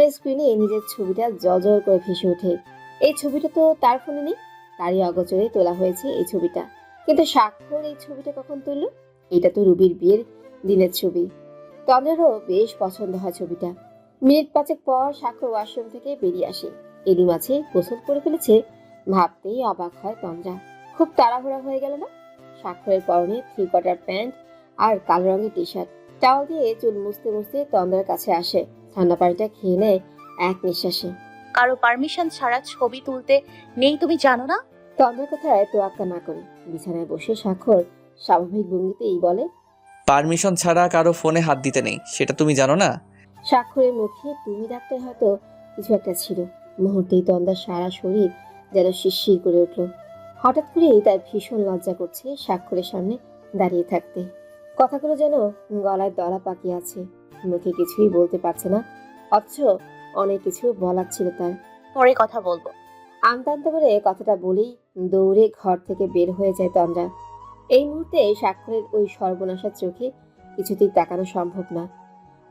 ফোনের স্ক্রিনে নিজের ছবিটা জজর করে ভেসে ওঠে। এই ছবিটা তো তার ফোনে নেই, তারই অগোচরে তোলা হয়েছে এই ছবিটা। কিন্তু স্বাক্ষর এই ছবিটা কখন তুললো? এটা তো রুবির বিয়ের দিনের ছবি। তন্দ্রারও বেশ পছন্দ হয় ছবিটা। মিনিট পাঁচেক পর স্বাক্ষর ওয়াশরুম থেকে বেরিয়ে আসে। এরই মাঝে গোসল করে ফেলেছে ভাবতেই অবাক হয় তন্দ্রা। খুব তাড়াহুড়া হয়ে গেল না? স্বাক্ষরের পরনে থ্রি কোয়ার্টার প্যান্ট আর কালো রঙের টি শার্ট টাওয়াল দিয়ে চুল মুছতে মুছতে তন্দ্রার কাছে আসে। ঠান্ডা পানিটা খেয়ে নেয় এক নিঃশ্বাসে। কারও পারমিশন ছাড়া ছবি তুলতে নেই তুমি জানো না? তো তন্দ্রার কথায় তোয়াক্কা না করে? বিছানায় বসে স্বাক্ষর স্বাভাবিক ভঙ্গিতেই বলে পারমিশন ছাড়া কারও ফোনে হাত দিতে নেই সেটা তুমি জানো না? স্বাক্ষরের মুখে তুমি ডাকতে হয়তো কিছু একটা ছিল। মুহূর্তেই তন্দার সারা শরীর যেন শিরশির করে উঠল। হঠাৎ করেই তার ভীষণ লজ্জা করছে স্বাক্ষরের সামনে দাঁড়িয়ে থাকতে। কথাগুলো যেন গলায় দলা পাকিয়ে আছে। মুখে কিছুই বলতে পারছে না। অথচ অনেক কিছু বলার ছিল তার। পরে কথা বলব। আমতা করে কথাটা বলেই দৌড়ে ঘর থেকে বের হয়ে যায় তন্দ্রা। এই মুহূর্তে স্বাক্ষরের ওই সর্বনাশার চোখে কিছুতেই তাকানো সম্ভব না।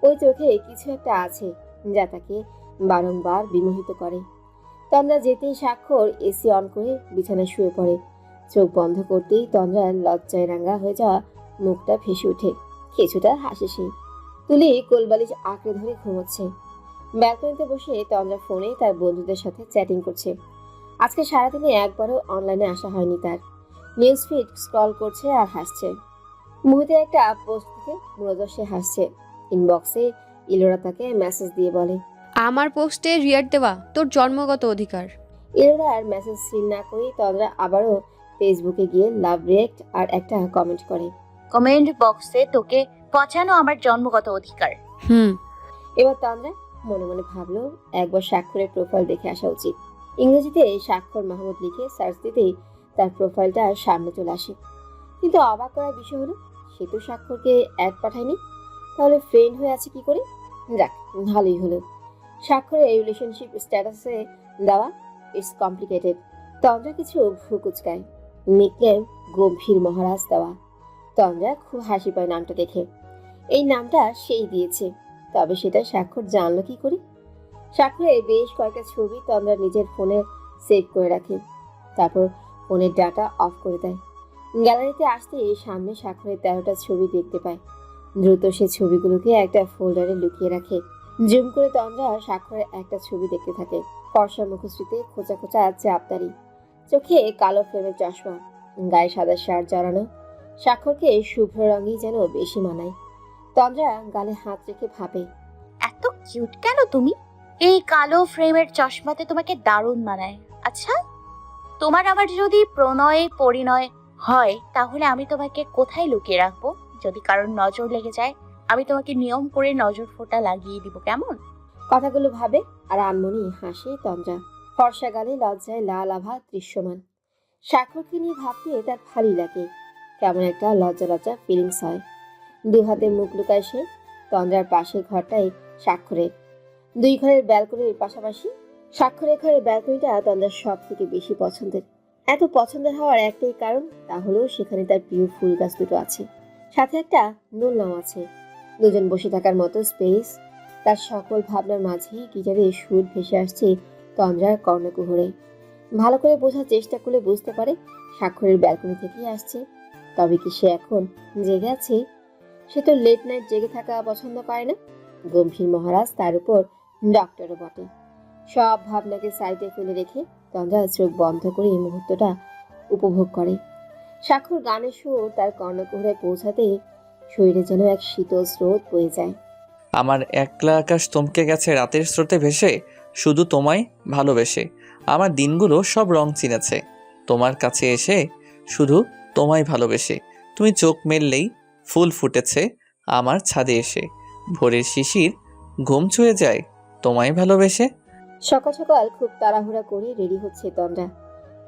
ওই চোখে কিছু একটা আছে যা তাকে বারংবার বিমোহিত করে। তন্দ্রা যেতেই স্বাক্ষর এসি অন করে বিছানায় শুয়ে পড়ে। চোখ বন্ধ করতেই তন্দ্রার লজ্জায় রাঙ্গা হয়ে যাওয়া মুখটা ভেসে ওঠে। কিছুটা হাসি সে। তুলি কোলবালিশ আঁকড়ে ধরে ঘুমোচ্ছে। ব্যালকনিতে বসে তন্দ্রা ফোনে তার বন্ধুদের সাথে চ্যাটিং করছে। আজকে সারাদিনে একবারও অনলাইনে আসা হয়নি তার। নিউজ ফিড স্ক্রল করছে আর হাসছে। মুহূর্তে একটা পোস্ট থেকে মূলত সে হাসছে। ইনবক্সে ইলোরা তাকে মেসেজ দিয়ে বলে আমার পোস্টে রিয়ার দেওয়া তোর জন্মগত অধিকার। ইলোরা আর মেসেজ সিন না করেই তন্দ্রা আবারও ফেসবুকে গিয়ে লাভ রিয়েক্ট আর একটা কমেন্ট করে। কমেন্ট বক্সে তোকে পচানো আমার জন্মগত অধিকার। হুম। এবার তন্দ্রা মনে মনে ভাবলো একবার স্বাক্ষরের প্রোফাইল দেখে আসা উচিত। ইংরেজিতে স্বাক্ষর মাহমুদ লিখে সার্চ দিতেই তার প্রোফাইলটা সামনে চলে আসে। কিন্তু অবাক করার বিষয় হলো সে তো স্বাক্ষরকে অ্যাড পাঠায়নি। তাহলে ফ্রেন্ড হয়ে আছে কি করে? যাক ভালোই হলো। স্বাক্ষরের এই রিলেশনশিপ স্ট্যাটাসে দেওয়া ইটস কমপ্লিকেটেড তন্দ্রা কিছু ভ্রুকুচকায় নিকনেম গম্ভীর মহারাজ দেওয়া। তন্দ্রা খুব হাসি পায় নামটা দেখে। এই নামটা সেই দিয়েছে। তবে সেটা স্বাক্ষর জানলো কি করে? স্বাক্ষরে বেশ কয়েকটা ছবি তন্দ্রা নিজের ফোনে সেভ করে রাখে। তারপর ফোনের ডাটা অফ করে দেয়। গ্যালারিতে আসতেই সামনে স্বাক্ষরের তেরোটা ছবি দেখতে পায়। দ্রুত সে ছবিগুলোকে একটা ফোল্ডারে লুকিয়ে রাখে। জুম করে তন্দ্রা স্বাক্ষরের একটা ছবি দেখতে থাকে। ফর্সা মুখশ্রীতে খোঁচা খোঁচা চাপদারি। চোখে কালো ফ্রেমের চশমা। গায়ে সাদা শার্ট জড়ানো। স্বাক্ষরকে শুভ্র রঙই যেন বেশি মানায়। তন্দ্রা গালে হাত রেখে ভাবে এত কিউট কেন তুমি? এই কালো ফ্রেমের চশমাতে তোমাকে দারুণ মানায়। আচ্ছা তোমার আমার যদি প্রণয় পরিণয় হয় তাহলে আমি তোমাকে কোথায় লুকিয়ে রাখব? যদি কারোর নজর লেগে যায় আমি তোমাকে নিয়ম করে নজর ফোঁটা লাগিয়ে দিব কেমন? কথাগুলো ভাবে আর আনমনি হাসে তন্দ্রা। ফর্সা গালে লজ্জায় লাল আভা দৃশ্যমান। স্বাক্ষরকে নিয়ে ভাবতে তার ভালোই লাগে। কেমন একটা লজ্জা লজ্জা ফিলিংস হয়। দু হাতে মুখ লুকায় সে তন্দ্রার পাশের ঘরটাই স্বাক্ষরের দুই ঘরের ব্যালকনির পাশাপাশি স্বাক্ষরের ঘরের ব্যালকনিটা তন্দ্রার সব থেকে বেশি পছন্দের। এত পছন্দের হওয়ার একটাই কারণ তা হলো সেখানে তার প্রিয় ফুল গাছ দুটো আছে। সাথে একটা দোলনাও আছে। দুজন বসে থাকার মতো স্পেস। তার সকল ভাবনার মাঝেই গিটারে সুর ভেসে আসছে তন্দ্রার কর্ণকুহরে। ভালো করে বোঝার চেষ্টা করলে বুঝতে পারে স্বাক্ষরের ব্যালকনি থেকেই আসছে। তবে কি সে এখন জেগে আছে? সে তো লেট নাইট জেগে থাকা পছন্দ করে না। গম্ভীর মহারাজ তার উপর ডক্টরও বটে। সব ভাবনাকে সাইডে ফেলে রেখে তন্দ্রা চোখ বন্ধ করে এই মুহূর্তটা উপভোগ করে। স্বাক্ষর গানের সুর তার কর্ণকুহরে পৌঁছাতে শরীরে যেন এক শীতল স্রোত বয়ে যায়। আমার একলা আকাশ থমকে গেছে রাতের স্রোতে ভেসে, শুধু তোমায় ভালোবেসে। আমার দিনগুলো সব রং চিনেছে। তোমার কাছে এসে শুধু তোমায় ভালোবেসে। তুমি চোখ মেললেই ফুল ফুটেছে আমার ছাদে এসে। ভোরের শিশির, ঘুম ছুঁয়ে যায়, তোমায় ভালোবেসে। সকাল সকাল খুব তাড়াহুড়া করে রেডি হচ্ছে তন্দ্রা।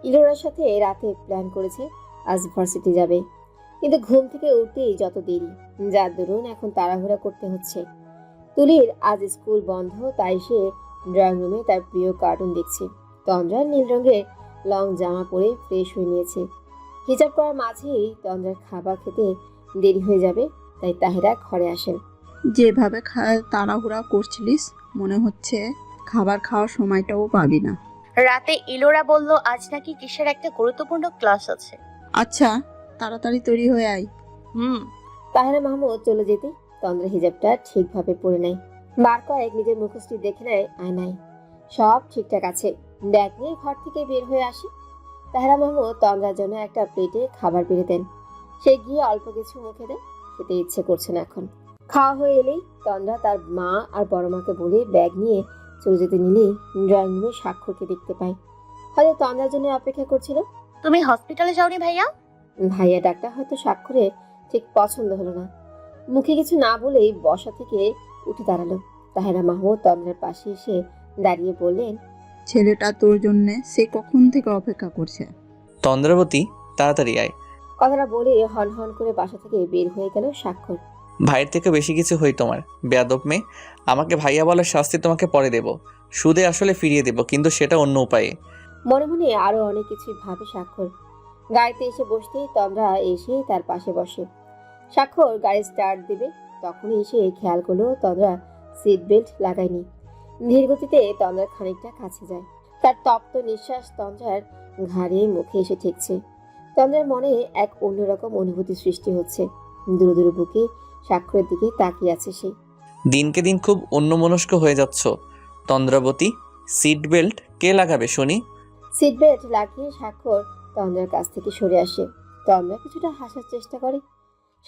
ইলোরার সাথে রাতে প্ল্যান করেছে আজ ভার্সিটি যাবে। কিন্তু ঘুম থেকে উঠতেই যত দেরি যার দরুন এখন তাড়াহুড়া করতে হচ্ছে। তুলির আজ স্কুল বন্ধ, তাই সে ড্রয়িং রুমে তার প্রিয় কার্টুন দেখছে। তন্দ্রা নীল রঙের লং জামা পরে ফ্রেশ হয়ে নিয়েছে। হিজাব করার মাঝেই তন্দ্রার খাবার খেতে দেরি হয়ে যাবে তাই তাহেরা ঘরে আসেন। যেভাবে খা- তাড়াহুড়া করছিলিস মনে হচ্ছে খাবার খাওয়ার সময়টাও পাবি না। রাতে ইলোরা বলল আজ নাকি কিসের একটা গুরুত্বপূর্ণ ক্লাস আছে? আচ্ছা তাড়াতাড়ি তৈরি হয়ে আয়। হুম। তাহারা মাহমুদ চলে যেতে তন্দ্রা হিজাবটা ঠিকভাবে পরে নেয়। বার কয়েক নিজের মুখোশটি দেখে নেয় আয়নায় সব ঠিকঠাক আছে। ব্যাগ নিয়ে ঘর থেকে বের হয়ে আসে। তাহারা মাহমুদ তন্দ্রার জন্য একটা প্লেটে খাবার বেড়ে দেন। সে গিয়ে অল্প কিছু মুখে দেয় খেতে ইচ্ছে করছে না এখন। খাওয়া হয়ে এলেই তন্দ্রা তার মা আর বড় মাকে বলে ব্যাগ নিয়ে চলে যেতে নিলেই ড্রয়িং রুমে স্বাক্ষরকে দেখতে পায়। হয়তো তন্দ্রার জন্য অপেক্ষা করছিল। তুমি হসপিটালে যাওনি ভাইয়া? ভাইয়া ডাক্তার হয়তো স্বাক্ষরে ঠিক পছন্দ হলো না। মুখে কিছু না বলেই বসা থেকে উঠে দাঁড়াল। তাহেরা মাহমুদ তন্দ্রার পাশে এসে দাঁড়িয়ে বললেন ছেলেটা তোর জন্যে সে কখন থেকে অপেক্ষা করছে? তন্দ্রাবতী তাড়াতাড়ি আয়। কথাটা বলে হন হন করে বাসা থেকে বের হয়ে গেল স্বাক্ষর। ভাইয়ের থেকে বেশি কিছু হই তোমার বেয়াদব মেয়ে। আমাকে ভাইয়া বলার শাস্তি তোমাকে পরে দেব। সুদে আসলে ফিরিয়ে দেব কিন্তু সেটা অন্য উপায়ে। মনে মনে আরও অনেক কিছুই ভাবে স্বাক্ষর। গাড়িতে এসে বসতেই তন্দ্রা এসে তার পাশে বসে। স্বাক্ষর গাড়ি স্টার্ট দেবে তখনই এসে খেয়াল করল তন্দ্রা সিট বেল্ট লাগায়নি। ধীর গতিতে তন্দ্রার খানিকটা কাছে যায়। তার তপ্ত নিঃশ্বাস তন্দ্রার ঘাড়ে মুখে এসে ঠেকছে। তন্দ্রার মনে এক অন্যরকম অনুভূতি সৃষ্টি হচ্ছে। দূর দূর বুকে স্বাক্ষরের দিকে তাকিয়ে আছে সে। দিনকে দিন খুব অন্যমনস্ক হয়ে যাচ্ছ। তন্দ্রাবতী সিট বেল্ট কে লাগাবে শুনি? সিট বেল্ট লাগিয়ে স্বাক্ষর তন্দ্রার কাছ থেকে সরে আসে। তন্দ্রা কিছুটা হাসার চেষ্টা করে।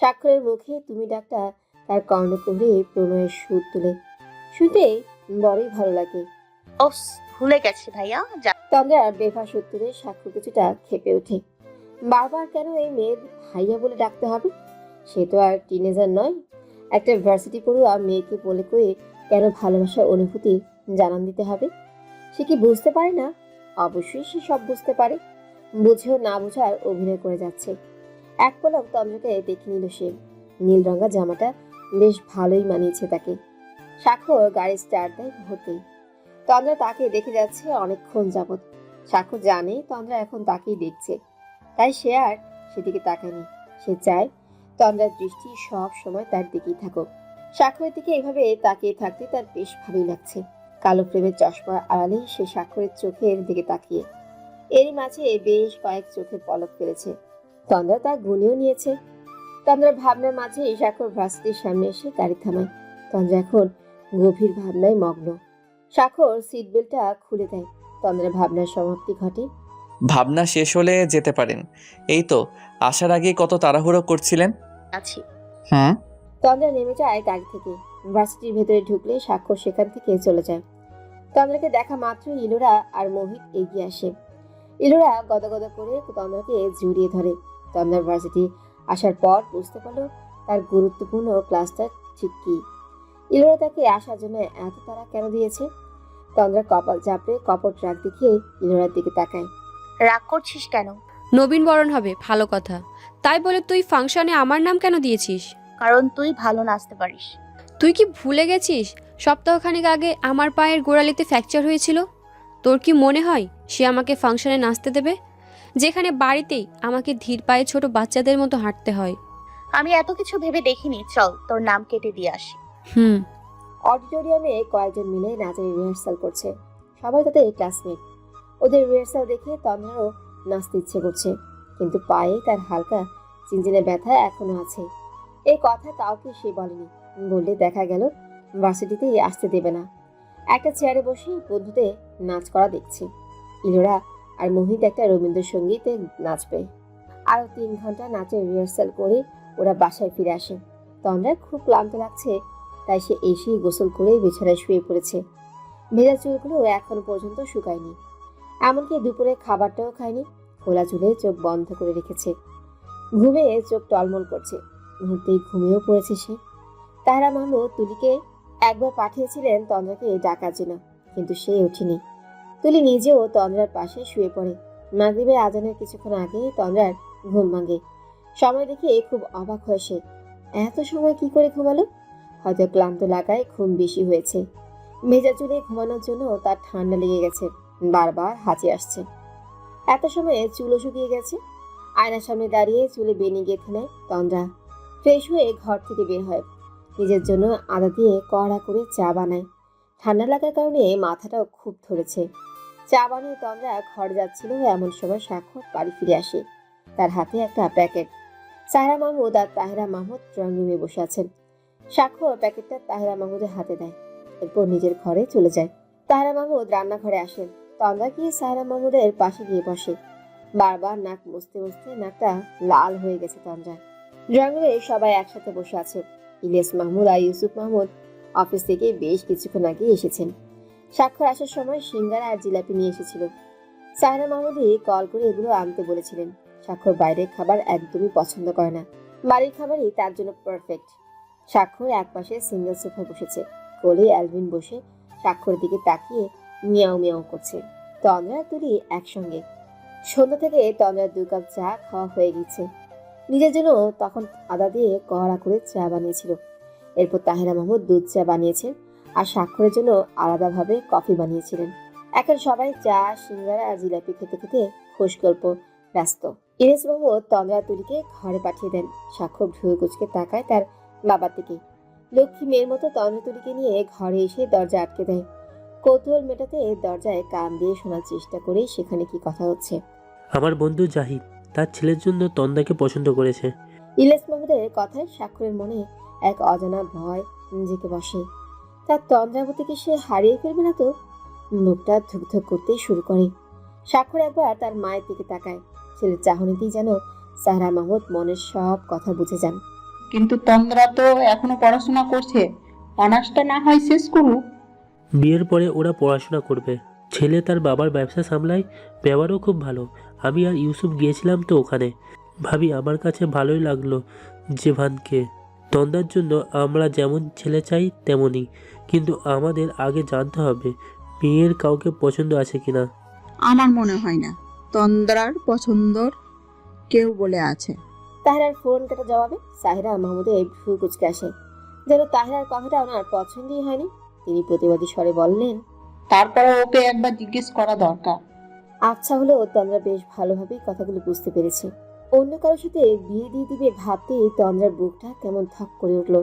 স্বাক্ষরের মুখে তুমি ডাক্তার তার কর্ণকুহরে প্রণয়ের সুর তুলে। শুনতে বড়ই ভালো লাগে। ভুলে গেছি ভাইয়া যা বেফা সুর তুলে স্বাক্ষর কিছুটা খেপে ওঠে। বারবার কেন এই মেয়ের ভাইয়া বলে ডাকতে হবে? সে তো আর টিনেজার নয়। একটা ভার্সিটি পড়ুয়া মেয়েকে বলে কয়ে কেন ভালোবাসার অনুভূতি জানান দিতে হবে? সে কি বুঝতে পারে না? অবশ্যই সে সব বুঝতে পারে। বুঝেও না বোঝার অভিনয় করে যাচ্ছে। এক পলক তন্দ্রাকে দেখে নিল সে। নীল রঙা জামাটা বেশ ভালোই মানিয়েছে তাকে। স্বাক্ষর গাড়ি স্টার্ট দেয় মুহূর্তেই তন্দ্রা তাকে দেখে যাচ্ছে অনেকক্ষণ যাবৎ। স্বাক্ষর জানে তন্দ্রা এখন তাকেই দেখছে। তাই সে আর সেদিকে তাকায়নি। সে চায় তন্দ্রার দৃষ্টি সব সময় তার দিকেই থাকুক। স্বাক্ষরের দিকে এভাবে তাকিয়ে থাকতে তার বেশ ভালোই লাগছে। কালো প্রেমের চশমার আড়ালে সে স্বাক্ষরের চোখের দিকে তাকিয়ে। এরই মাঝে বেশ কয়েক চোখের পলক ফেলেছে। তন্দ্রা তা গুনেও নিয়েছে। তন্দ্রার ভাবনার মাঝে স্বাক্ষর ভার্সিটির সামনে এসে গাড়ি থামায়। তন্দ্রা এখন গভীর ভাবনায় মগ্ন। স্বাক্ষর সিট বেল্টটা খুলে দেয়। তন্দ্রার ভাবনার সমাপ্তি ঘটে। ভাবনা শেষ হলে যেতে পারেন। এই তো আসার আগে কত তাড়াহুড়ো করছিলেন? আছি। হুম তন্দ্রা নেমে যায় গাড়ি থেকে। ভার্সিটির ভেতরে ঢুকলে স্বাক্ষর সেখান থেকে চলে যায়। তন্দ্রাকে দেখা মাত্র ইলোরা আর মোহিত এগিয়ে আসে। ইলোরা গদগদ করে তন্দ্রাকে জড়িয়ে ধরে। তন্দ্রার ভার্সিটি আসার পর বুঝতে পারল তার গুরুত্বপূর্ণ ক্লাসটা ঠিক কি। ইলোরা তাকে আসার জন্য এত তারা কেন দিয়েছে? তন্দ্রা কপাল চাপড়ে কপট রাগ দেখিয়ে ইলোরার দিকে তাকায়। রাগ করছিস কেন? নবীন বরণ হবে ভালো কথা। তাই বলে তুই ফাংশনে আমার নাম কেন দিয়েছিস? কারণ তুই ভালো নাচতে পারিস। তুই কি ভুলে গেছিস? সপ্তাহখানেক আগে আমার পায়ের গোড়ালিতে ফ্র্যাকচার হয়েছিল। তোর কি মনে হয় সে আমাকে ফাংশনে নাচতে দেবে? যেখানে বাড়িতেই আমাকে ধীর পায়ে ছোট বাচ্চাদের মতো হাঁটতে হয়। আমি এত কিছু ভেবে দেখিনি। চল তোর নাম কেটে দিয়ে আসি। হুম। অডিটোরিয়ামে কয়েকজন মিলে নাচের রিহার্সাল করছে। সবাই তাদের ক্লাসমেট ওদের রিহার্সাল দেখে তন্দ্রারও নাচতে ইচ্ছে করছে। কিন্তু পায়ে তার হালকা চিনচিনে ব্যথা এখনও আছে। এই কথা কাউকে সে বলেনি। বললে দেখা গেল ভার্সিটিতে আসতে দেবে না। একটা চেয়ারে বসে বন্ধুতে নাচ করা দেখছে। ইলোরা আর মোহিত একটা রবীন্দ্রসঙ্গীতে নাচবে। আরও তিন ঘণ্টা নাচের রিহার্সাল করে ওরা বাসায় ফিরে আসে। তন্দ্রার খুব ক্লান্ত লাগছে, তাই সে এসেই গোসল করে বিছানায় শুয়ে পড়েছে। ভেজা চুলগুলো এখনও পর্যন্ত শুকায়নি। এমনকি দুপুরে খাবারটাও খায়নি। খোলা চুলে চোখ বন্ধ করে রেখেছে। ঘুমে চোখ টলমল করছে। মুহূর্তেই ঘুমিয়েও পড়েছে সে। তাহারা মাহমুদ তুলিকে একবার পাঠিয়েছিলেন তন্দ্রাকে ডাকার জন্য, কিন্তু সে ওঠেনি। তুলি নিজেও তন্দ্রার পাশে শুয়ে পড়ে। মাগরিবের আজানের কিছুক্ষণ আগে তন্দ্রার ঘুম ভাঙে। সময় দেখে খুব অবাক হয় সে। এত সময় কি করে ঘুমালো? হয়তো ক্লান্ত লাগায় ঘুম বেশি হয়েছে। ভেজা চুলে ঘুমানোর জন্য তার ঠান্ডা লেগে গেছে। বারবার হাঁচি আসছে। এত সময়ে চুলও শুকিয়ে গেছে। আয়নার সামনে দাঁড়িয়ে চুলে বেনি গেঁথে নেয় তন্দ্রা। ফ্রেশ হয়ে ঘর থেকে বের হয়। নিজের জন্য আদা দিয়ে কড়া করে চা বানায়। ঠান্ডা লাগার কারণে মাথাটাও খুব ধরেছে। চা বানিয়ে তন্দ্রা ঘর যাচ্ছিল এমন সময় স্বাক্ষর বাড়ি ফিরে আসে। তার হাতে একটা প্যাকেট। সাহেরা মাহমুদ আর তাহেরা মাহমুদ ড্রয়িং রুমে বসে আছেন। স্বাক্ষর প্যাকেটটা তাহেরা মাহমুদের হাতে দেয়। এরপর নিজের ঘরে চলে যায়। তাহেরা মাহমুদ রান্নাঘরে আসেন। তন্দ্রা গিয়ে সাহেরা মাহমুদের পাশে গিয়ে বসে। বারবার নাক মুছতে মুছতে নাকটা লাল হয়ে গেছে তন্দ্রার। ড্রয়িং সবাই একসাথে বসে আছে। ইলিয়াস মাহমুদ আর ইউসুফ মাহমুদ অফিস থেকে বেশ কিছুক্ষণ আগে এসেছেন। স্বাক্ষর আসার সময় সিঙ্গারা আর জিলাপি নিয়ে এসেছিল। সাহেরা মাহমুদি কল করে এগুলো আনতে বলেছিলেন। স্বাক্ষর বাইরের খাবার একদমই পছন্দ করে না। বাড়ির খাবারই তার জন্য পারফেক্ট স্বাক্ষর এক পাশে সিঙ্গেল সোফায় বসেছে। কোলে অ্যালভিন বসে স্বাক্ষরের দিকে তাকিয়ে মিয়াও মিয়াও করছে তন্দ্রা তুলি একসঙ্গে। সন্ধ্যা থেকে তন্দ্রার দু কাপ চা খাওয়া হয়ে গেছে। নিজের জন্য তখন আদা দিয়ে কড়া করে চা বানিয়েছিল। এরপর তাহেরা মাহমুদ দুধ চা বানিয়েছেন আর স্বাক্ষরের জন্য আলাদাভাবে কফি বানিয়েছিলেন। এখন সবাই চা, সিঙ্গারা আর জিলাপি খেতে খেতে খোশ গল্প ব্যস্ত। ইরেশ মাহমুদ তন্দ্রা তুলিকে ঘরে পাঠিয়ে দেন। স্বাক্ষর ভুয়ে কুচকে তাকায় তার বাবার দিকে। লক্ষ্মী মেয়ের মতো তন্দ্রা তুলিকে নিয়ে ঘরে এসে দরজা আটকে দেয়। কৌতূহল মেটাতে দরজায় কান দিয়ে শোনার চেষ্টা করেই সেখানে কি কথা হচ্ছে। আমার বন্ধু জাহিদ তার ছেলের জন্য তন্দাকে পছন্দ করেছে। ইলেশ মাহমুদের কথায় স্বাক্ষরের মনে এক অজানা ভয় নিজেকে বসে। তার তন্দ্রাবতীকে সে হারিয়ে ফেলবে না তো? মুখটা ধুকধুক করতেই শুরু করে। স্বাক্ষর একবার তার মায়ের দিকে তাকায়। ছেলের চাহনিতেই যেন সাহরা মাহমুদ মনের সব কথা বুঝে যান। কিন্তু তন্দ্রা তো এখনও পড়াশোনা করছে। অনার্সটা না হয় শেষ করুক। বিয়ের পরে ওরা পড়াশোনা করবে। ছেলে তার বাবার ব্যবসা সামলায় ব্যবহারও খুব ভালো। আমি আর ইউসুফ গিয়েছিলাম তো ওখানে। ভাবি আমার কাছে ভালোই লাগল জেভানকে। তন্দার জন্য আমরা যেমন ছেলে চাই তেমনই। কিন্তু আমাদের আগে জানতে হবে মেয়ের কাউকে পছন্দ আছে কিনা। আমার মনে হয় না। তন্দ্রার পছন্দর কেউ বলে আছে। তাহেরার ফোন কাটা জবাবে। সাহেরা মাহমুদের ভ্রু কুচকে আসে। যেন তাহেরার কথাটা ওনার পছন্দই হয়নি। তিনি প্রতিবাদী স্বরে বললেন তারপরে ওকে একবার জিজ্ঞেস করা দরকার। আচ্ছা হলেও তন্দ্রা বেশ ভালোভাবেই কথাগুলো বুঝতে পেরেছে। অন্য কারোর সাথে বিয়ে দিয়ে দিবে ভাবতেই তন্দ্রার বুকটা কেমন থক করে উঠল।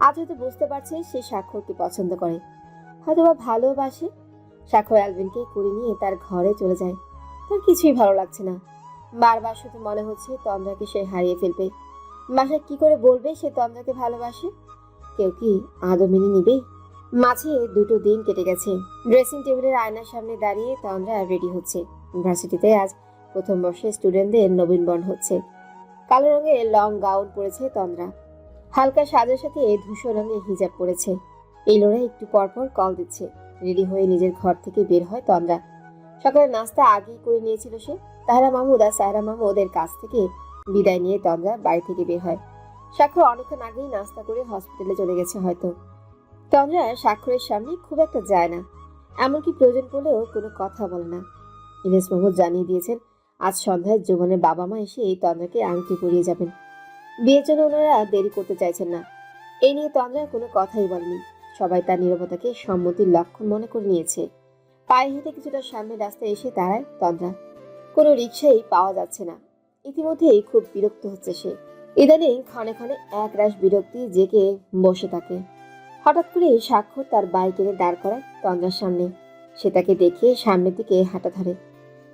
আজ হয়তো বুঝতে পারছে সে স্বাক্ষরকে পছন্দ করে। হয়তো বা ভালোবাসে। স্বাক্ষর অ্যালভিনকে করে নিয়ে তার ঘরে চলে যায়। তার কিছুই ভালো লাগছে না। বারবার শুধু মনে হচ্ছে তন্দ্রাকে সে হারিয়ে ফেলবে। বাসায় কি করে বলবে সে তন্দ্রাকে ভালোবাসে? কেউ কি আদৌ মেনে নিবে? মাঝে দুটো দিন কেটে গেছে। ড্রেসিং টেবিলের আয়নার সামনে দাঁড়িয়ে তন্দ্রা রেডি হচ্ছে। ইউনিভার্সিটিতে আজ প্রথম বর্ষের স্টুডেন্টদের নবীনবরণ হচ্ছে। কালো রঙের লং গাউন পরেছে তন্দ্রা। হালকা সাজের সাথে ধূসর রঙের হিজাব পরেছে। এই লোড়া একটু পরপর কল দিচ্ছে। রেডি হয়ে নিজের ঘর থেকে বের হয় তন্দ্রা। সকালে নাস্তা আগেই করে নিয়েছিল সে। তাহারা মাহমুদ আর সাহারা মাহমুদের কাছ থেকে বিদায় নিয়ে তন্দ্রা বাড়ি থেকে বের হয়। স্বাক্ষর অনেকক্ষণ আগেই নাস্তা করে হসপিটালে চলে গেছে হয়তো। তন্দ্রা স্বাক্ষরের সামনে খুব একটা যায় না। এমনকি প্রয়োজন পড়লেও কোনো কথা বলে না। ইলেশ মাহমুদ জানিয়ে দিয়েছেন, আজ সন্ধ্যায় জীবনের বাবা মা এসে এই তন্দ্রাকে আংটি পরিয়ে যাবেন। বিয়ের জন্য ওনারা দেরি করতে চাইছেন না। এই নিয়ে তন্দ্রা কোনো কথাই বলেনি। সবাই তার নিরবতাকে সম্মতির লক্ষণ মনে করে নিয়েছে। পায়ে হেঁটে কিছুটা সামনে রাস্তায় এসে দাঁড়ায় তন্দ্রা। কোনো রিক্সাই পাওয়া যাচ্ছে না। ইতিমধ্যেই খুব বিরক্ত হচ্ছে সে। ইদানিং ক্ষণে ক্ষণে এক রাশ বিরক্তি জেগে বসে থাকে। হঠাৎ করে স্বাক্ষর তার বাইক এনে দাঁড় করায় তন্দ্রার সামনে। সে তাকে দেখে সামনের দিকে হাঁটা ধরে।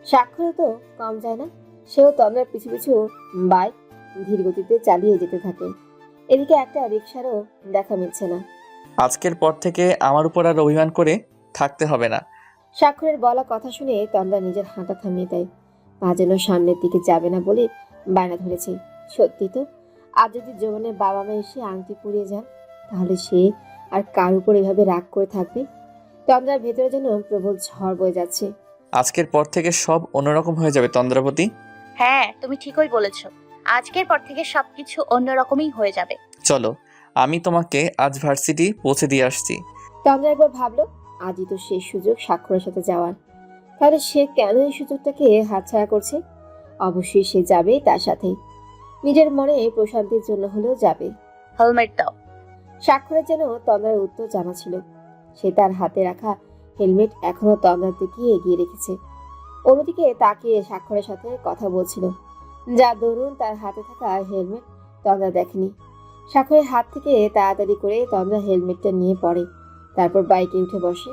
স্বাক্ষরও তো কম যায় না সেও তন্দ্রার পিছু পিছু বাইক ধীর গতিতে চালিয়ে যেতে থাকে। এদিকে একটা রিক্সারও দেখা মিলছে না। আজকের পর থেকে আমার উপর আর অভিমান করে থাকতে হবে না। স্বাক্ষরের বলা কথা শুনে তন্দ্রা নিজের হাঁটা থামিয়ে দেয়। পা যেন সামনের দিকে যাবে না বলে বায়না ধরেছে। সত্যি তো আর যদি জীবনের বাবা মা এসে আংটি পুড়িয়ে যান তাহলে সে আর কার উপর এভাবে রাগ করে থাকবে? তন্দ্রার ভেতরে যেন প্রবল ঝড় বয়ে যাচ্ছে। আজকের পর থেকে সব অন্যরকম হয়ে যাবে তন্দ্রাবতী হ্যাঁ তুমি ঠিকই বলেছ। আজকের পর থেকে সবকিছু অন্যরকমই হয়ে যাবে। চলো আমি তোমাকে আজ ভার্সিটি পৌঁছে দিয়ে আসছি। তন্দ্রা একবার ভাবলো আজই তো সেই সুযোগ স্বাক্ষরের সাথে যাওয়ার। তাহলে সে কেন এই সুযোগটাকে হাতছাড়া করছে? অবশ্যই সে যাবে তার সাথে নিজের মনে প্রশান্তির জন্য হলেও যাবে। হেলমেট দাও। স্বাক্ষরের যেন তন্দ্রার উত্তর জানা ছিল। সে তার হাতে রাখা হেলমেট এখনও তন্দ্রার দিকে এগিয়ে রেখেছে। অন্যদিকে তাকিয়ে স্বাক্ষরের সাথে কথা বলছিল। যা দরুন তার হাতে থাকা হেলমেট তন্দ্রা দেখেনি। স্বাক্ষরের হাত থেকে তাড়াতাড়ি করে তন্দ্রা হেলমেটটা নিয়ে পড়ে। তারপর বাইকে উঠে বসে।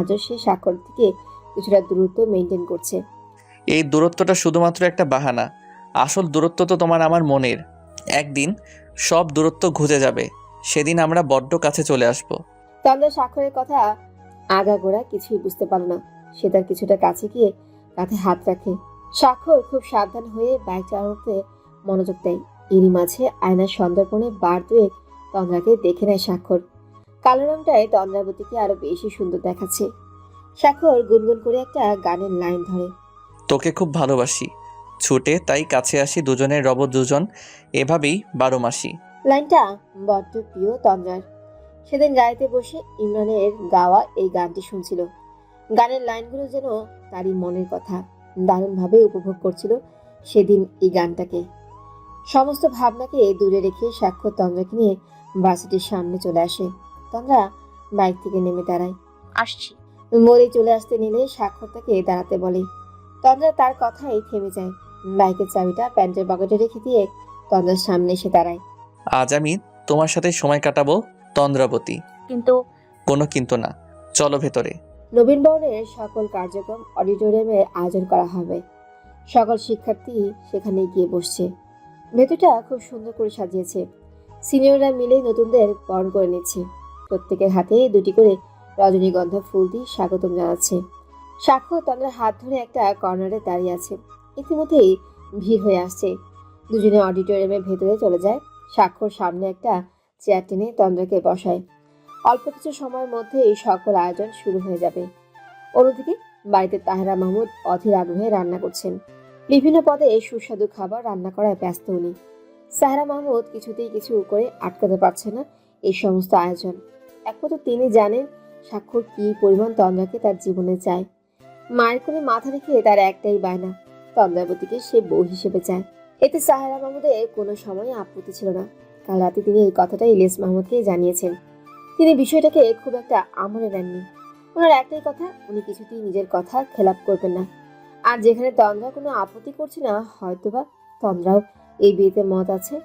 আজও সে স্বাক্ষর থেকে কিছুটা দূরত্ব মেনটেন করছে। এই দূরত্বটা শুধুমাত্র একটা বাহানা। আসল দূরত্ব তো তোমার আমার মনের। একদিন সব দূরত্ব ঘুচে যাবে। সেদিন আমরা বড্ড কাছে চলে আসব। তন্দ্রা স্বাক্ষরের কথা আগাগোড়া কিছুই বুঝতে পারল না। সে তার কিছুটা কাছে গিয়ে কাঁধে হাত রাখে। স্বাক্ষর খুব সাবধান হয়ে বাইক চালানোতে মনোযোগ দেয়। এরই মাঝে আয়নার সন্দর্পণে বার দুয়েক তন্দ্রাকে দেখে নেয় স্বাক্ষর। কালো রংটায় তন্দ্রাবতীকে আরও বেশি সুন্দর দেখাচ্ছে। স্বাক্ষর গুনগুন করে একটা গানের লাইন ধরে। তোকে খুব ভালোবাসি। ছুটে তাই কাছে আসি দুজনের রব দুজন। এভাবেই বারো মাসি। লাইনটা বড্ড প্রিয় তন্দ্রার। সেদিন গাড়িতে বসে ইমরানের গাওয়া এই গানটি শুনছিল। গানের লাইনগুলো যেন তারই মনের কথা দারুণভাবে উপভোগ করছিল সেদিন এই গানটাকে। সমস্ত ভাবনাকে দূরে রেখে সাক্ষর তন্দ্রাকে নিয়ে বাসটির সামনে চলে আসে। তন্দ্রা বাইক থেকে নেমে দাঁড়ায়। আসছি। মরে চলে আসতে নিলে স্বাক্ষর তাকে দাঁড়াতে বলে। তন্দ্রা তার কথাই থেমে যায়। বাইকের চাবিটা প্যান্টের পকেটে রেখে দিয়ে তন্দ্রার সামনে এসে দাঁড়ায়। আজ আমি তোমার সাথে সময় কাটাবো তন্দ্রাবতী। কিন্তু কোনো কিন্তু না। চলো ভেতরে। নবীন বরণের সকল কার্যক্রম অডিটোরিয়ামে আয়োজন করা হবে। সকল শিক্ষার্থী সেখানে গিয়ে বসছে। ভেতরটা খুব সুন্দর করে সাজিয়েছে। সিনিয়ররা মিলে নতুনদের বরণ করে নিচ্ছে। প্রত্যেকের হাতে দুটি করে রজনীগন্ধা ফুল দিয়ে স্বাগতম জানাচ্ছে। সাক্ষ্য তন্দ্রার হাত ধরে একটা কর্নারে দাঁড়িয়ে আছে। ইতিমধ্যেই ভিড় হয়ে আসছে। দুজনে অডিটোরিয়ামের ভেতরে চলে যায়। স্বাক্ষর সামনে একটা চেয়ার টেনে তন্দ্রাকে বসায়। অল্প কিছু সময়ের মধ্যে এই সকল আয়োজন শুরু হয়ে যাবে। অন্যদিকে বাড়িতে তাহেরা মাহমুদ অধীর আগ্রহে রান্না করছেন। বিভিন্ন পদে এই সুস্বাদু খাবার রান্না করায় ব্যস্ত উনি। সাহেরা মাহমুদ কিছুতেই কিছু করে আটকাতে পারছে না এই সমস্ত আয়োজন। একমাত্র তিনি জানেন স্বাক্ষর কি পরিমাণ তন্দ্রাকে তার জীবনে চায়। মায়ের কোলে মাথা রেখে তার একটাই বায়না, তন্দ্রাবতীকে সে বউ হিসেবে চায়। এতে সাহেরা মাহমুদের কোনো সময় আপত্তি ছিল না। কাল রাতে তিনি এই কথাটা ইলিয়াস মাহমুদকে জানিয়েছেন। তিনি বিষয়টাকে খুব একটা আমলে নেননি। ওনার একটাই কথা, উনি কিছুতেই নিজের কথা খেলাপ করবেন না। আর যেখানে তন্দ্রা কোনো আপত্তি করছে না, হয়তোবা তন্দ্রাও এই বিয়েতে মত আছে।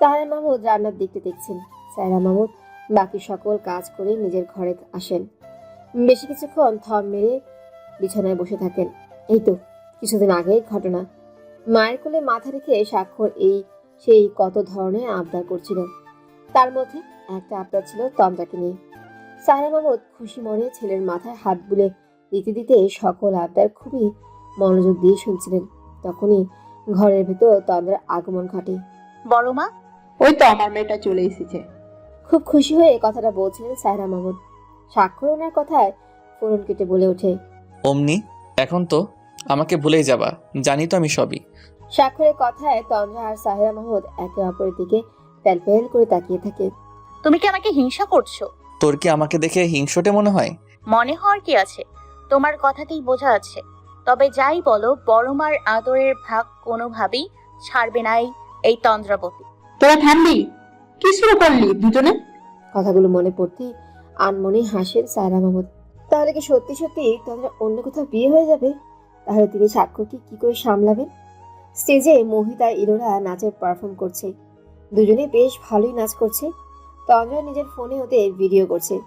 তাহারা মাহমুদ রান্নার দিকটা দেখছেন। সায়রা মাহমুদ বাকি সকল কাজ করে নিজের ঘরে আসেন। বেশি কিছুক্ষণ থম মেরে বিছানায় বসে থাকেন। এই তো, কিছুদিন আগের ঘটনা। মায়ের কোলে মাথা রেখে স্বাক্ষর এই সেই কত ধরনের আবদার করছিল। তার মধ্যে একটা আবদার ছিল তন্দ্রাকে নিয়ে। সারা মাহমুদ খুশি মনে ছেলের মাথায় হাত বুলে দিতে দিতে সকল আবদার খুবই মনোযোগ দিয়ে শুনছিলেন। তখনই ঘরের ভেতর তন্দ্রার আগমন ঘটে। বড় মা ওই তো আমার মেয়েটা চলে এসেছে। খুব খুশি হয়ে কথাটা বলছিলেন সায়রা মাহমুদ স্বাক্ষর ওনার কথায় ফোরন কেটে বলে ওঠে। অমনি এখন তো আমাকে ভুলেই যাবা জানি তো আমি সবই। স্বাক্ষরের কথায় তন্দ্রা আর সাহেরা মাহমুদ একে অপরের দিকে প্যালপ্যাল করে তাকিয়ে থাকে। তুমি কি আমাকে হিংসা করছ? তোর কি আমাকে দেখে হিংসটে মনে হয়? মনে হওয়ার কি আছে? তোমার কথাতেই বোঝা যাচ্ছে। তবে যাই বলো বড় মার আদরের ভাগ কোনোভাবেই ছাড়বে না এই- এই তন্দ্রাবতী। তোরা থামবি কি শুরু করলি দুজনে? কথাগুলো মনে পড়তেই আনমনে হাসেন সায়রা মাহমুদ তাহলে কি সত্যি সত্যি তাদের অন্য কোথাও বিয়ে হয়ে যাবে? তাহলে তিনি স্বাক্ষরকে কি করে সামলাবেন? স্টেজে মোহিতা ইলোরা নাচের পারফর্ম করছে। দুজনে বেশ ভালোই নাচ করছে। তন্দ্রা নিজের ফোনে ওদের ভিডিও করছে।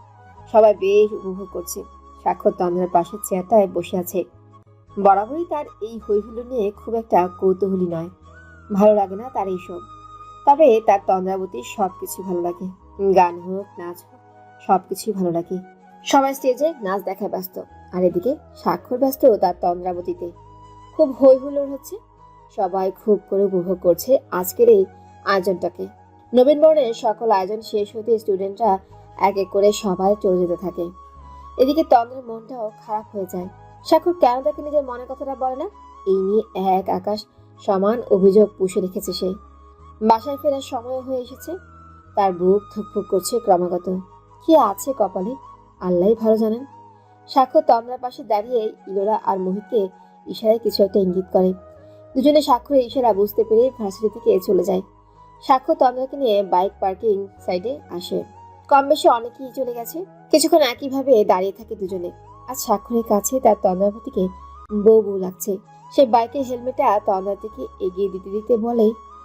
সবাই বেশ উপভোগ করছে। সাক্ষর তন্দ্রার পাশের চেয়ারটায় বসে আছে। বরাবরই তার এই হৈহুল্লো নিয়ে খুব একটা কৌতূহলী নয়। ভালো লাগে না তার এইসব। তবে তার তন্দ্রাবতীর সব কিছু ভালো লাগে। গান হোক, নাচ হোক সব কিছুই ভালো লাগে। সবাই স্টেজে নাচ দেখায় ব্যস্ত। আর এদিকে স্বাক্ষর ব্যস্ত তার তন্দ্রাবতীতে। খুব হই হুল্লোড় হচ্ছে। সবাই খুব করে উপভোগ করছে আজকের এই আয়োজনটাকে। নবীন বর্ণের সকল আয়োজন শেষ হতে স্টুডেন্টরা এক এক করে সবাই চলে যেতে থাকে। এদিকে তন্দ্রের মনটাও খারাপ হয়ে যায়। স্বাক্ষর কেন তাকে নিজের মনে কথাটা বলে না? এই নিয়ে এক আকাশ সমান অভিযোগ পুষে রেখেছে সে। বাসায় ফেরার সময় হয়ে এসেছে। তার বুক ধুকফুক করছে ক্রমাগত। কি আছে কপালে? আল্লাহ ভালো জানেন। সাক্ষ্য তন্দ্রার পাশে দাঁড়িয়ে ইলোরা আর মোহিতকে ইশারায় কিছু একটা ইঙ্গিত করে। দুজনে সাক্ষরের ইশারা বুঝতে পেরে ভার্সিটি থেকে চলে যায়। সাক্ষ্য তন্দ্রাকে নিয়ে বাইক পার্কিং সাইডে আসে। কম বেশি অনেকেই চলে গেছে। কিছুক্ষণ একইভাবে দাঁড়িয়ে থাকে দুজনে। আর সাক্ষরের কাছে তার তন্দ্রাভূতিকে বউ বউ লাগছে। সে বাইকের হেলমেটটা তন্দ্রার দিকে এগিয়ে দিতে দিতে বলে